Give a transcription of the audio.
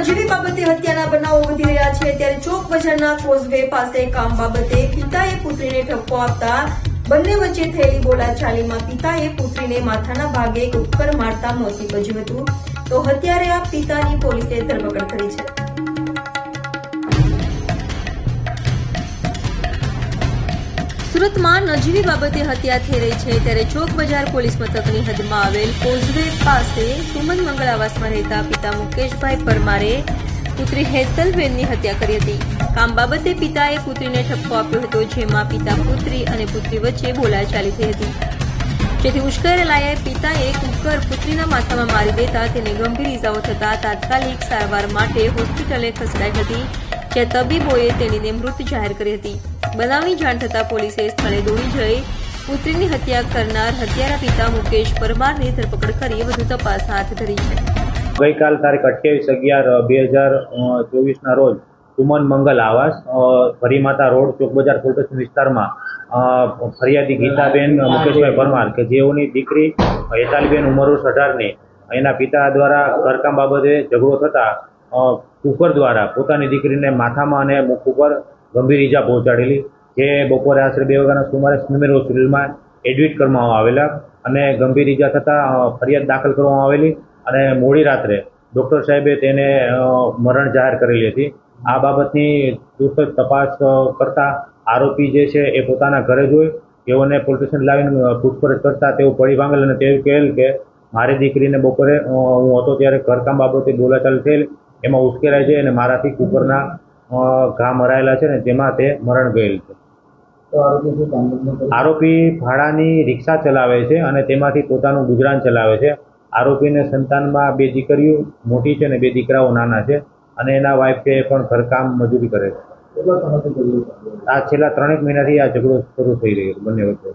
નજીવી બાબતે હત્યાના બનાવો વધી રહ્યા છે. ત્યારે ચોક બજારના કોઝવે પાસે કામ બાબતે પિતાએ પુત્રીને ઠપકો આપતા બંને વચ્ચે થયેલી બોલાચાલીમાં પિતાએ પુત્રીને માથાના ભાગે ઉપર મારતા મોત નીપજ્યું હતું. તો હત્યારે આ પિતાની પોલીસે ધરપકડ સુરતમાં નજીવી બાબતે હત્યા થઈ રહી છે ત્યારે ચોક બજાર પોલીસ મથકની હદમાં આવેલ કોઝવે પાસે સુમન મંગળ આવાસમાં રહેતા પિતા મુકેશભાઈ પરમારે પુત્રી હેતલબેનની હત્યા કરી હતી. કામ બાબતે પિતાએ પુત્રીને ઠપકો આપ્યો હતો, જેમાં પિતા પુત્રી અને પુત્રી વચ્ચે બોલાચાલી થઈ હતી. જેથી ઉશ્કેરેલાએ પિતાએ કુકર પુત્રીના માથામાં મારી દેતા તેને ગંભીર ઇજાઓ થતા તાત્કાલિક સારવાર માટે હોસ્પિટલે ખસેડાઈ હતી, જ્યાં તબીબોએ તેણીને મૃત જાહેર કરી હતી. બનાવની જાણ થતાં પોલીસે સ્થળે દોડી જઈ પુત્રીની હત્યા કરનાર હત્યારા પિતા મુકેશ પરમારની ધરપકડ કરી વધુ તપાસ હાથ ધરી છે. ગઈકાલ તારીખ અઠ્યાવીસ અગિયાર, બે હજાર ચોવીસના રોજ સુમન મંગલ આવાસ ફરીમાતા રોડ ચોક બજાર પોલીસ વિસ્તારમાં ફરિયાદી ગીતાબેન મુકેશભાઈ પરમાર કે જેઓની દીકરી હેતાલીબેન ઉંમર વર્ષ અઢારની, એના પિતા દ્વારા ઘરકામ બાબતે ઝઘડો થતાં કુકર દ્વારા પોતાની દીકરીને માથામાં અને મુખ ઉપર ગંભીર ઈજા પહોંચાડેલી જે બપોરે આશરે બે વાગ્યાના સુમારે સ્મીમેર હોસ્પિટલમાં એડમિટ કરવામાં આવેલા અને ગંભીર ઈજા થતાં ફરિયાદ દાખલ કરવામાં આવેલી અને મોડી રાત્રે ડૉક્ટર સાહેબે તેને મરણ જાહેર કરેલી હતી. આ બાબતની તુરત તપાસ કરતાં આરોપી જે છે એ પોતાના ઘરે જોઈ તેઓને પોલીસ સ્ટેશન લાવીને પૂછપરછ કરતા તેઓ પડી ભાંગેલ અને તેવું કહેલ કે, મારી દીકરીને બપોરે હું હતો ત્યારે ઘરકામ બાબતે બોલાચાલ થયેલ, એમાં ઉશ્કેરાય છે અને મારાથી કુકરના ઘા મરાયેલા છે ને તેમાં તે મરણ ગયેલ છે. આરોપી ભાડાની રિક્ષા ચલાવે છે અને તેમાંથી પોતાનું ગુજરાન ચલાવે છે. આરોપીને સંતાનમાં બે દીકરીઓ મોટી છે ને બે દીકરાઓ નાના છે અને એના વાઈફ છે એ પણ ઘરકામ મજૂરી કરે છે? આ છેલ્લા ત્રણેક મહિનાથી આ ઝઘડો શરૂ થઈ રહ્યો બંને વચ્ચે.